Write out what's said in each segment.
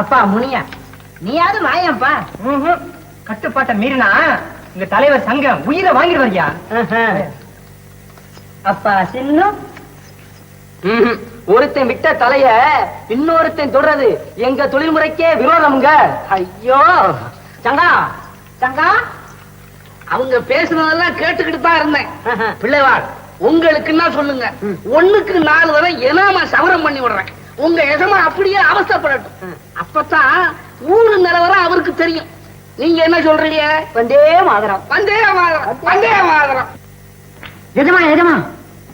அப்பா முனியா. நீயாவது வாயப்பா கட்டுப்பாட்டை மீறினா இந்த தலைவர் சங்கம் உயிரை வாங்கிடுவாரியா அப்பா சின்னம் ஒருத்தன் விட்ட தலைய இன்னொருத்தன் தொடறது எங்க தொழில்முறைக்கே விரோதம்ங்க. ஐயோ. சங்கா சங்கா. அவங்க பேசுனதெல்லாம் கேட்டுக்கிட்டு தான் இருந்தேன். பிள்ளைவாள் உங்களுக்குன்னா சொல்லுங்க. ஒண்ணுக்கு நாலு வரை எனாம சவரம் பண்ணி விடுறேன். உங்க எஜமா அப்படியே அவஸ்தைப்படட்டும் அப்பதான் ஊரு நிலவரம் அவருக்கு தெரியும். நீங்க என்ன சொல்றீங்க? வந்தே மாதரம். வந்தே மாதரம். வந்தே மாதரம். எஜமா எஜமா.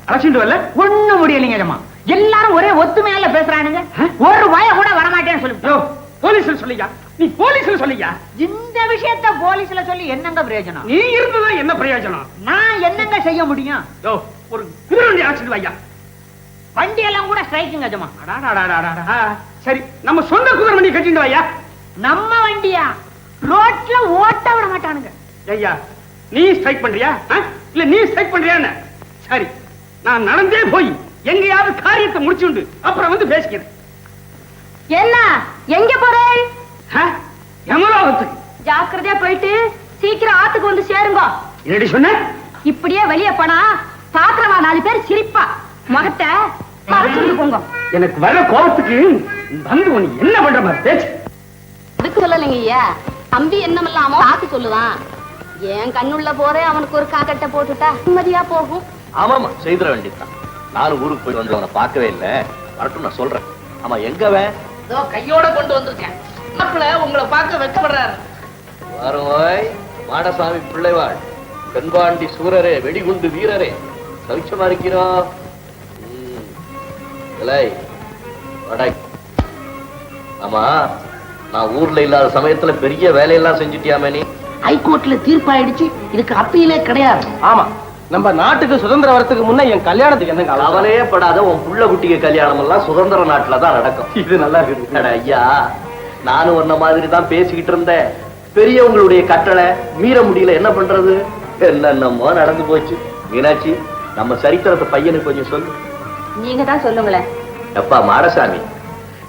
அழைச்சிட்டு வரல? ஒண்ணும் முடியலைங்க எஜமா. எல்லாரும் ஒரே ஒத்துமையால பேசுறானுங்க. ஒரு வாய கூட வரமாட்டேன்னு சொல்லி. போலீஸ்ல சொல்லியா நீ போலீஸ்ல சொல்லியா இந்த விஷயத்த போலீஸ்ல சொல்லி என்னங்க பிரயோஜனம்? நீ இருந்ததா என்ன பிரயோஜனம்? நான் என்னங்க செய்ய முடியும்? யோ ஒரு குதிரை வண்டி அழைச்சிட்டு வையா வண்டி எல்லாம் கூட ஸ்ட்ரைக்குங்க அடாடாடாடாடா. சரி நம்ம சொந்த குதிரை வண்டி கட்டிட்டு வையா நம்ம வண்டியா? ரோட்ல ஓட்ட விட மாட்டானுங்க. ஐயா நீ ஸ்ட்ரைக் பண்றியா? இல்ல நீ ஸ்ட்ரைக் பண்றியான்னு சரி நான் நடந்தே போய் எங்கேயாவது காரியத்தை முடிச்சுண்டு அப்புறம் வந்து பேசிக்கிறேன். என்ன? எங்க போறேன் ஆ? எமலோகத்துக்கு ஜாக்கிரதையா போயிட்டு சீக்கிரம் ஆத்துக்கு வந்து சேருங்க. என்னடி சொன்ன? இப்படியே வெளிய போனா பாக்குறவா நாலு பேர் சிரிப்பா. முகத்தை போங்க. எனக்கு வர கோபத்துக்கு வந்து என்ன பண்ற மாதிரி பேச்சு. அதுக்கு சொல்லலைங்க ஐயா. தம்பி என்னமெல்லாமோ ஆத்து சொல்லுவான். என் கண்ணுள்ள போதே அவனுக்கு ஒரு காக்கட்டை போட்டுட்டா நிம்மதியா போகும். ஆமாமா செய்திட வேண்டியதுதான். நானும் ஊருக்கு போய் வந்து அவனை பார்க்கவே இல்ல. வரட்டும் நான் சொல்றேன். ஆமா எங்கவன் இதோ கையோட கொண்டு வந்திருக்கேன். மாப்பிள்ள உங்களை பார்க்க வெக்கப்படுறாரு. வரும் ஓய் மாடசாமி பிள்ளைவாள். பெண்பாண்டி சூரரே வெடிகுண்டு வீரரே. சவிச்சமா இருக்கிறோம். இலை, வடை. ஆமா நான் ஊர்ல இல்லாத சமயத்துல பெரிய வேலையெல்லாம் செஞ்சுட்டியாமே நீ? ஹைகோர்ட்ல தீர்ப்பாயிடுச்சு. இதுக்கு அப்பீலே கிடையாது. ஆமா நம்ம நாட்டுக்கு சுதந்திரம் வரதுக்கு முன்ன என் கல்யாணத்துக்கு என்னங்க அவசரம்? கவலையே படாத உன் புள்ள குட்டிக கல்யாணம் எல்லாம் சுதந்திர நாட்டுல தான் நடக்கும். இது நல்லா இருக்குது. அட ஐயா நானும் உன்ன மாதிரி தான் பேசிக்கிட்டு இருந்தேன். பெரியவங்களுடைய கட்டளை மீற முடியல என்ன பண்றது? என்னென்னமோ நடந்து போச்சு. மீனாட்சி நம்ம சரித்திரத்தை பையனுக்கு கொஞ்சம் சொல்லு. நீங்க தான் சொல்லுங்களேன். எப்பா மாடசாமி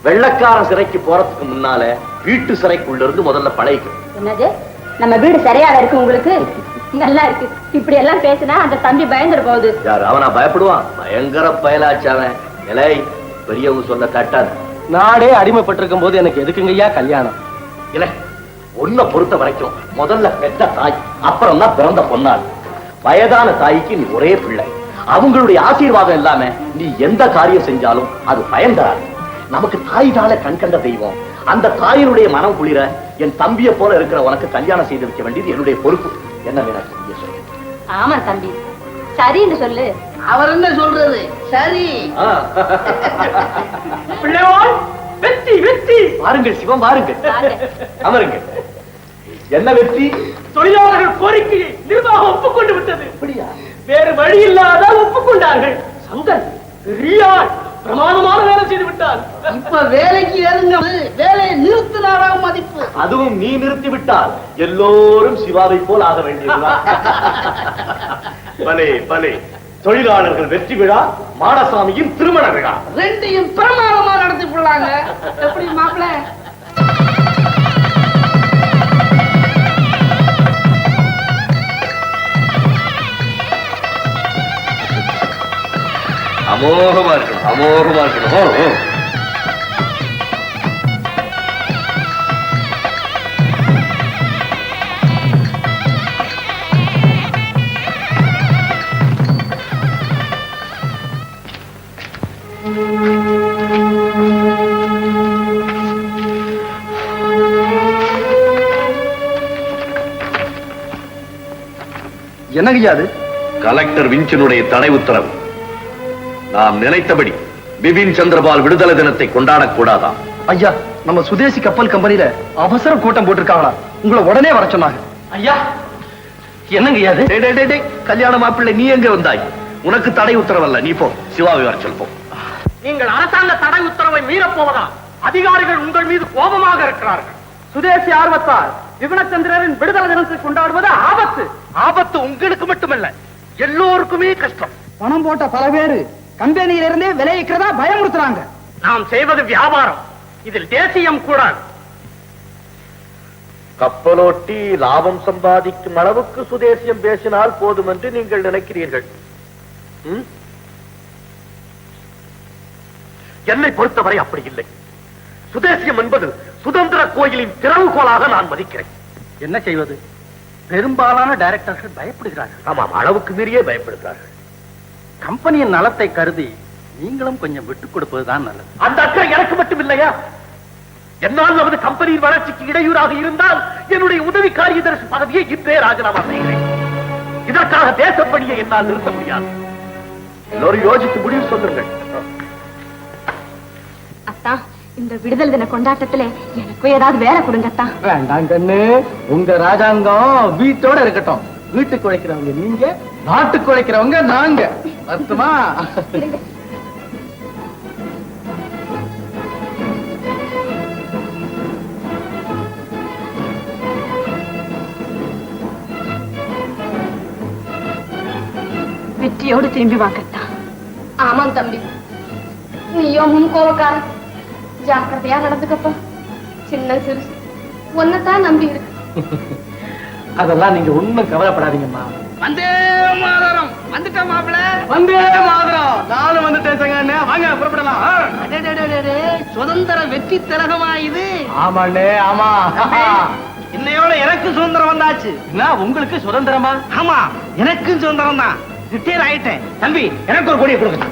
வெள்ளக்காரன் சிறைக்கு போறதுக்கு முன்னால வீட்டு சிறைக்குள்ள இருந்து முதல்ல பழகிக்கணும். என்னது? நம்ம வீடு சரியாக இருக்கு உங்களுக்கு? நல்லா இருக்கு. இப்படி எல்லாம் பேசினா அந்த தம்பி பயந்துட போகுது யார் அவனா பயப்படுவான்? பயங்கர பயலாச்சாவன் இலை பெரியவங்க சொல்ல தட்டாது நாடே அடிமைப்பட்டிருக்கும் போது எனக்கு எதுக்குங்கய்யா கல்யாணம்? இல்ல உன்னை பொறுத்த வரைக்கும் முதல்ல பெத்த தாய் அப்புறம் தான் பிறந்த பொன்னாள் வயதான தாய்க்கு நீ ஒரே பிள்ளை. அவங்களுடைய ஆசீர்வாதம் இல்லாம நீ எந்த காரியம் செஞ்சாலும் அது பயன் தராது. நமக்கு தாயினால கண் கண்ட தெய்வம். அந்த தாயினுடைய மனம் குளிர என் தம்பியை போல இருக்கிற உனக்கு கல்யாணம் செய்து வைக்க வேண்டியது என்னுடைய பொறுப்பு. என்ன சொல்லு. ஆமா தம்பி. சரின்னு சொல்லு. அவர் என்ன சொல்றது? சரி. பிள்ளைவாள் வெற்றி வெற்றி. பாருங்கள் சிவம் பாருங்கள் வாங்க. அமருங்க. என்ன வெற்றி? தொழிலாளர்கள் கோரிக்கையை நிர்வாகம் ஒப்புக்கொண்டு விட்டது. அப்படியா? வேறு வழி இல்லாத ஒப்புக்கொண்டார்கள். சங்கர் பெரிய ஆள், பிரமாதமான வேலை செய்து விட்டார். இப்ப வேலைக்கு ஏறுங்க வேலையை நிறுத்தினாரா மதிப்பு. அதுவும் நீ நிறுத்தி விட்டால் எல்லோரும் சிவாவை போல் ஆக வேண்டியதுதான். பலே பலே தொழிலாளர்கள் வெற்றி விழா மாடசாமியின் திருமண விழா. ரெண்டையும் பிரமாதமா நடத்தி போடலாங்க எப்படி மாப்பிள்ள அமோகமா இருக்கணும் அமோகமா இருக்கணும். என்னங்கய்யா அது? கலெக்டர் விஞ்சனுடைய தடை உத்தரவு. நாம் நினைத்தபடி பிபின் சந்திரபால் விடுதலை தினத்தை கொண்டாடக்கூடாதா ஐயா நம்ம சுதேசி கப்பல் கம்பெனில அவசர கூட்டம் போட்டிருக்காங்களா? உங்களை உடனே வர சொன்னாங்க. ஐயா என்னங்கய்யா அது டேய், டேய், டேய், டேய், கல்யாண மாப்பிள்ளை நீ எங்க வந்தாய்? உனக்கு தடை உத்தரவல்ல நீ போ சிவாவை வர சொல் போ. நீங்கள் அரசாங்க தடை உத்தரவை மீறப் போவதா? அதிகாரிகள் உங்கள் மீது கோபமாக இருக்கிறார்கள். சுதேசி ஆர்வத்தால் விபனச்சந்திரரின் விடுதலை தினத்தை கொண்டாடுவது ஆபத்து. ஆபத்து உங்களுக்கு மட்டுமல்ல எல்லோருக்குமே கஷ்டம். பணம் போட்ட பல பேரு கம்பெனியில இருந்தே விளைவிக்கிறதா பயமுறுத்துறாங்க. நாம் செய்வது வியாபாரம். இதில் தேசியம் கூடாது. கப்பலோட்டி லாபம் சம்பாதிக்கும் அளவுக்கு சுதேசியம் பேசினால் போதும் என்று நீங்கள் நினைக்கிறீர்கள். ம்? என்னை பொறுத்தவரை அப்படி இல்லை. சுதேசியம் என்பது சுதந்திர கோயிலின் திறவுகோலாக நான் மதிக்கிறேன். என்ன செய்வது? பெரும்பாலான டைரக்டர்கள் பயப்படுகிறார்கள். ஆமாம் அளவுக்கு மீறியே பயப்படுகிறார்கள். கம்பெனியின் நலத்தை கருதி நீங்களும் கொஞ்சம் விட்டுக் கொடுப்பதுதான் நல்லது. அந்த அக்கறை எனக்கு மட்டும் இல்லையா? என்னால் நமது கம்பெனியின் வளர்ச்சிக்கு இடையூறாக இருந்தால் என்னுடைய உதவி காரியதர்சி பதவியை இன்றே ராஜினாமா செய்கிறேன். இதற்காக தேசப்பணியை என்னால் நிறுத்த முடியாது. எல்லோரும் யோசித்து முடிவு சொல்லுங்கள். அத்தா இந்த விடுதலை தின கொண்டாட்டத்துல எனக்கும் ஏதாவது வேலை கொடுங்க அத்தா. வேண்டாம் கண்ணு. உங்க ராஜாங்கம் வீட்டோட இருக்கட்டும். வீட்டுக்கு உழைக்கிறவங்க நீங்க நாட்டுக்கு உழைக்கிறவங்க நாங்க. அர்த்தமா வெற்றியோடு திரும்பி வாங்கத்தா ஆமாம் தம்பி. நீயோ முன் கோவக்காரன் ஜாக்கிரதையா நடந்துக்கப்பா. சின்ன சிறுசு ஒன்னதான் நம்பி இருக்கு அதெல்லாம் நீங்க ஒண்ணும் கவலைப்படாதீங்கம்மா. வந்தே மாதரம். வந்துட்ட மாப்பிள. வந்தே மாதிரம். நானும் வந்துட்டேன் வாங்க புறப்படலாம். சுதந்திர வெற்றி திலகமா இது? ஆமாண்ணே ஆமா. இன்னையோட எனக்கு சுதந்திரம் வந்தாச்சு. என்ன உங்களுக்கு சுதந்திரமா? ஆமா எனக்கும் சுதந்திரம் தான். ரிட்டையர் ஆயிட்டேன். தம்பி எனக்கு ஒரு கொடியை கொடுங்க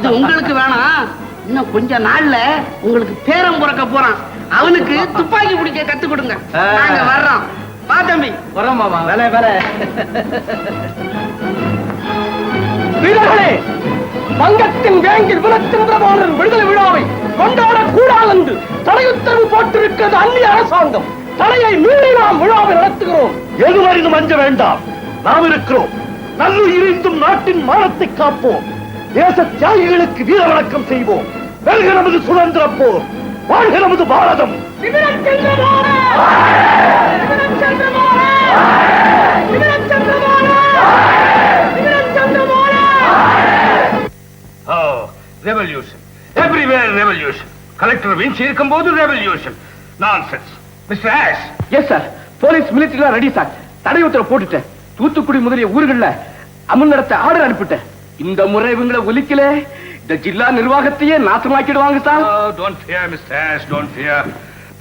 இது உங்களுக்கு வேணாம். இன்னும் கொஞ்ச நாள்ல உங்களுக்கு பேரம் பிறக்க போறான். அவனுக்கு துப்பாக்கி பிடிக்க கத்து கொடுங்க. நாங்க வர்றோம். வா தம்பி. வரோம் மாமா வேலை வேலை வீரர்களே வங்கத்தின் வேங்கில் விலக்கின்ற மாணவன் விடுதலை விழாவை கொண்டாடக் கூடாது என்று தடையுத்தரவு போட்டிருக்கிறது அந்நிய அரசாங்கம். தடையை மீறி நாம் விழாவை நடத்துகிறோம். எதுவரையும் அஞ்ச வேண்டாம். நாம் இருக்கிறோம். நல்லுயிரிந்தும் நாட்டின் மானத்தை காப்போம். தேச தியாகிகளுக்கு வீர வணக்கம் செய்வோம். வெல்க நமது சுதந்திர போர். வாழ்க நமது Bharatam. Revolution everywhere revolution collector revolution nonsense mister Ashe yes sir police military ready sir தடை உத்தரவு போட்டுட்டேன். தூத்துக்குடி முதலிய ஊர்கள்ல அமல் நடத்த ஆர்டர் அனுப்பிட்டேன். இந்த முறை இவங்களை ஒலிக்கல. இந்த ஜில்லா நிர்வாகத்தையே நாசமாக்கிடுவாங்க sir don't fear mister Ashe don't fear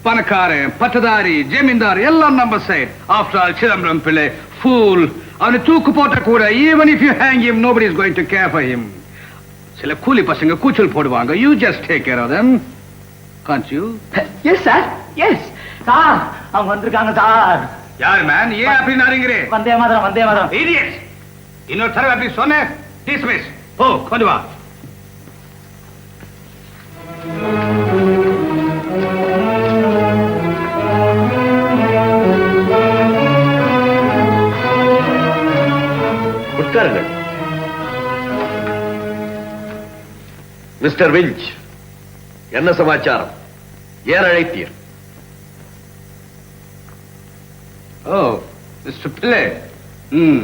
பணக்காரன் பட்டதாரி ஜமீன்தார் எல்லாம் நம்ம side after all Chidambaram Pillai pool அவனை தூக்கு போட்ட கூட even if you hang him nobody is going to care for him சில கூலி பசங்க கூச்சல் போடுவாங்க. You just take care of them. Can't you? Yes sir yes sir அவங்க வந்திருக்காங்க சார் யார் மேன் ஏன் அப்படி நாரிங்கிறேன் வந்தே மாதிரம் வந்தே மாதிரம். Idiots! இன்னொரு தடவை அப்படி சொன்னேன் டிஸ்மிஸ் போ கொண்டு வா. உட்காருங்கள் மிஸ்டர் விஞ்ச் என்ன சமாச்சாரம்? ஏன் அழைத்தீர்? ஓ மிஸ்டர் பிள்ளை. ம்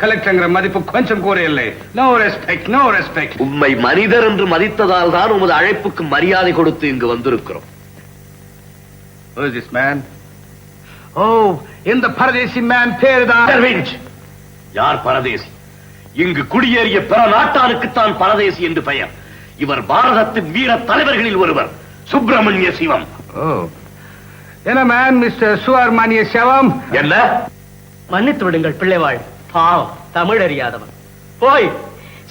கலெக்டர்ங்கிற மதிப்பு கொஞ்சம் கூட இல்லை நோ ரெஸ்பெக்ட் நோ ரெஸ்பெக்ட் உம்மை மனிதர் என்று மதித்ததால் தான் உமது அழைப்புக்கு மரியாதை கொடுத்து இங்கு வந்திருக்கிறோம். Man? Oh, இந்த பரதேசி மேன் பேரு தான் யார் பரதேசி? இங்கு குடியேறிய பிற நாட்டானுக்குத்தான் பரதேசி என்று பெயர். இவர் பாரதத்தின் வீர தலைவர்களில் ஒருவர் சுப்பிரமணிய சிவம். என்ன மேன் மிஸ்டர் சுவர்மணிய செவம்? என்ன? மன்னித்து விடுங்கள் பிள்ளைவாள். பாவம் தமிழ் அறியாதவன். போய்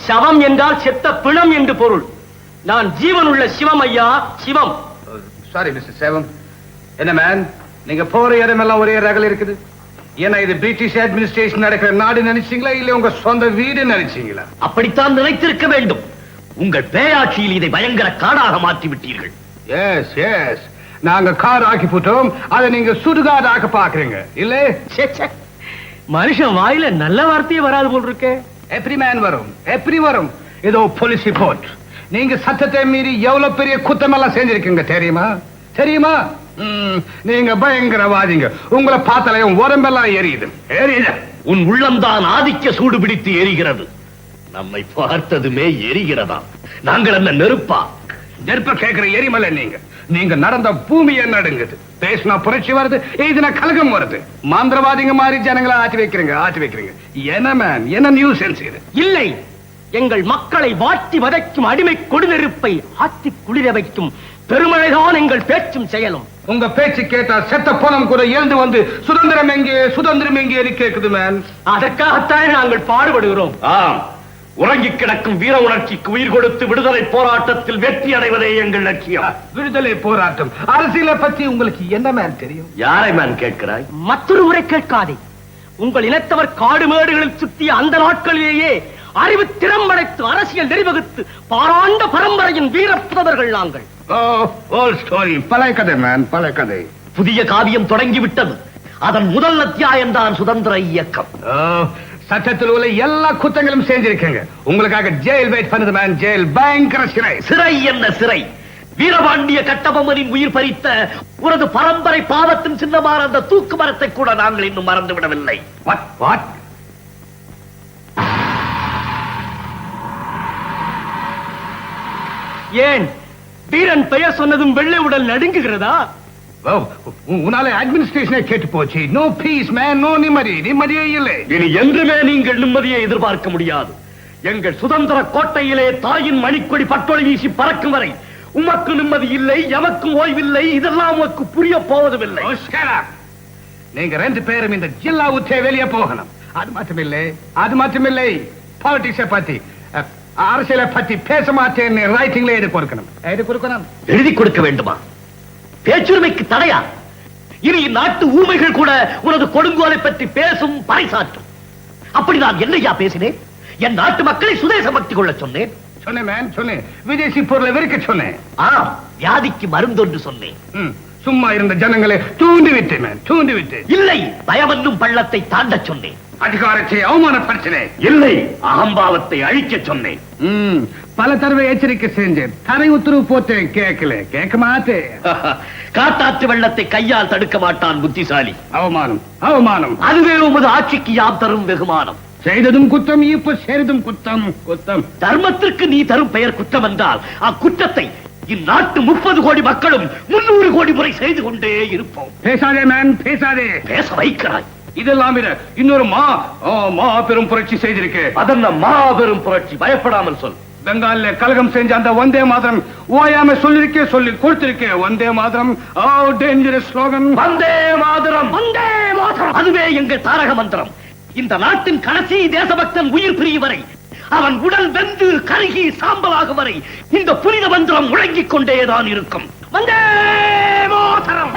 சவம் என்றால் செத்த பிணம் என்று பொருள். நான் ஜீவன் உள்ள சிவம் ஐயா சிவம். Sorry mister செவம். என்ன மேன் நீங்க போற இடமெல்லாம் ஒரே ரகல் இருக்குது. ஏன்னா இது பிரிட்டிஷ் அட்மினிஸ்ட்ரேஷன் நடக்கிற நாடு நினைச்சீங்களா இல்ல உங்க சொந்த வீடு நினைச்சீங்களா? அப்படித்தான் நினைத்திருக்க வேண்டும். உங்கள் பேராட்சியில் இதை பயங்கர காடாக மாற்றி விட்டீர்கள் எஸ் எஸ் நாங்க கார் ஆக்கி போட்டோம். அதை நீங்க சுடுகாடு ஆக்க பாக்குறீங்க இல்ல. மனுஷன் வாயில நல்ல வார்த்தையே வராது போல் இருக்கே. எப்படி மேன் வரும். எப்படி வரும். ஏதோ போலீஸ் ரிப்போர்ட் நீங்க சட்டத்தை மீறி எவ்வளவு பெரிய குத்தம் எல்லாம் செஞ்சிருக்கீங்க தெரியுமா? தெரியுமா? நீங்க பயங்கரவாதிங்க. உங்களை பார்த்தாலே உடம்பெல்லாம் எரியுது. எரியுது? உன் உள்ளம்தான் ஆதிக்க சூடு பிடித்து எரிகிறது. நம்மை பார்த்ததுமே எரிகிறதா நாங்கள் என்ன நெருப்பா? நெருப்ப கேட்கிற எரிமலை நீங்க. நீங்க நடந்த பூமியே நடுங்குது? பேசினா புரட்சி வருது எழுதினா கலகம் வருது. மந்திரவாதிங்க மாதிரி ஜனங்களை ஆட்டி வைக்கிறீங்க ஆட்டி வைக்கிறீங்க. என்ன மேன் என்ன நியூஸ் இது? இல்லை. எங்கள் மக்களை வாட்டி வதைக்கும் அடிமை கொடுநெருப்பை ஆத்தி குளிர வைக்கும் பெருமழைதான் எங்கள் பேச்சும் செயலும். உங்க பேச்சு கேட்டா செத்த போனம் கூட எழுந்து வந்து சுதந்திரம் எங்கே சுதந்திரம் எங்கே கேக்குது மேன் அதற்காகத்தான் நாங்கள் பாடுபடுகிறோம். ஆம். உறங்கி கிடக்கும் வீர உணர்ச்சிக்கு உயிர் கொடுத்து விடுதலை போராட்டத்தில் வெற்றி அடைவதே எங்கள் லட்சியம். விடுதலை போராட்டம். அரசியலை பத்தி உங்களுக்கு என்ன மேன் தெரியும்? யாரை மேன் கேட்கிறாய்? மற்றொரு முறை கேட்காதே. உங்கள் இனத்தவர் காடு மேடுகளில் சுத்திய அந்த நாட்களிலேயே அறிவு திறம்படைத்து அரசியல் நெறிவகுத்து பாராண்ட பரம்பரையின் வீரப்புதவர்கள் நாங்கள். ஓ ஓல்ட் ஸ்டோரி பழைய கதை மேன் பழைய கதை. புதிய காவியம் தொடங்கிவிட்டது. அதன் முதல் அத்தியாயம் தான் சுதந்திர இயக்கம். ஓ, சட்டத்தில் உள்ள எல்லா குத்தங்களும் செஞ்சிருக்கீங்க. உங்களுக்காக ஜெயில் வெயிட் பண்ணுது மேன் ஜெயில் பயங்கர சிறை. சிறை என்ன சிறை? வீரபாண்டிய கட்டபொம்மனின் உயிர் பறித்த உனது பரம்பரை பாவத்தின் சின்னமான அந்த தூக்கு மரத்தை கூட நாங்கள் இன்னும் மறந்து விடவில்லை வாட் வாட் ஏன்? வீரன் பெயர் சொன்னதும் வெள்ளை உடல் நடுங்குகிறதா? உன்னால அட்மினிஸ்ட்ரேஷனே கேட்டு போச்சு. நோ பீஸ் மேன் நோ நிம்மதி. நிம்மதியே இல்லை. இனி என்றுமே நீங்கள் நிம்மதியை எதிர்பார்க்க முடியாது. எங்கள் சுதந்திர கோட்டையிலே தாயின் மணிக்கொடி பட்டொளி வீசி பறக்கும் வரை உமக்கு நிம்மதி இல்லை எமக்கும் ஓய்வில்லை இதெல்லாம் உமக்கு புரிய போவதுமில்லை. நீங்க ரெண்டு பேரும் இந்த ஜில்லா விட்டே வெளியே போகணும். அது மட்டுமில்லை அது மட்டுமில்லை பாலிடிக்ஸை பத்தி அரசியலை பத்தி பேச மாட்டேன்னு ரைட்டிங்ல எழுதி கொடுக்கணும். எழுதி கொடுக்கணும். எழுதி கொடுக்க வேண்டுமா? பேச்சுரிமைக்கு தடையா? இனி நாட்டு ஊமைகள் கூட உனது கொடுங்கோலை பற்றி பேசும் பறைசாற்றும். அப்படி நான் என்னையா பேசினேன்? என் நாட்டு மக்களை சுதேச பக்தி கொள்ள சொன்னேன். சொன்னேன் சொன்னேன். விதேசி பொருளை வெறுக்க சொன்னேன். ஆம் வியாதிக்கு மருந்தொன்று சொன்னேன். சும்மா இருந்த ஜனங்களை தூண்டி விட்டேன் தூண்டி விட்டேன் இல்லை பயமென்னும் பள்ளத்தை தாண்டச் சொன்னேன். அதிகாரத்தை அவமானப்படுத்தினேன் இல்லை அகம்பாவத்தை அழிக்கச் சொன்னேன். பல தடவை எச்சரிக்கை செஞ்சேன். தரை உத்தரவு போட்டேன் கேட்கல. கேட்க மாட்டேன். காட்டாற்று வெள்ளத்தை கையால் தடுக்க மாட்டான் புத்திசாலி. அவமானம் அவமானம். அதுவே உமது ஆட்சிக்கு யாம் தரும் வெகுமானம்? செய்ததும் குத்தம் இப்ப செய்ததும் குத்தம் குத்தம். தர்மத்திற்கு நீ தரும் பெயர் குற்றம் என்றால் அக்குற்றத்தை இந்நாட்டு முப்பது கோடி மக்களும் முன்னூறு கோடி முறை செய்து கொண்டே இருப்போம். பேசாதே மேன் பேசாதே. பேச வைக்கிறாய். இதெல்லாம் இன்னொரு மா ஆ, மா பெரும் புரட்சி செய்திருக்கேன் அதென்ன மாபெரும் புரட்சி? பயப்படாமல் சொல். பெங்கால்ல கலகம் செஞ்ச அந்த வந்தே மாதரம் ஓயாம சொல்லிருக்கே சொல்லி கொடுத்திருக்கேன் Vande Mataram oh dangerous slogan Vande Mataram. Vande Mataram. அதுவே எங்கள் தாரக மந்திரம். இந்த நாட்டின் கடைசி தேசபக்தன் உயிர் பிரியும் வரை அவன் உடல் வெந்து கருகி சாம்பலாகும் வரை இந்த புனித மந்திரம் முழங்கிக் கொண்டேதான் இருக்கும். வந்தே மாதரம்.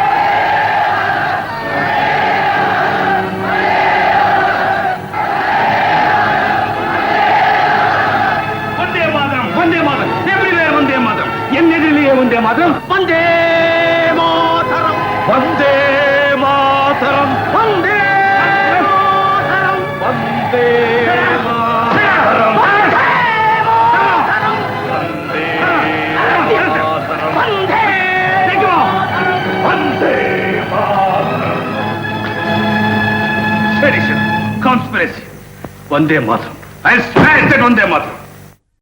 வந்தே மாதம்.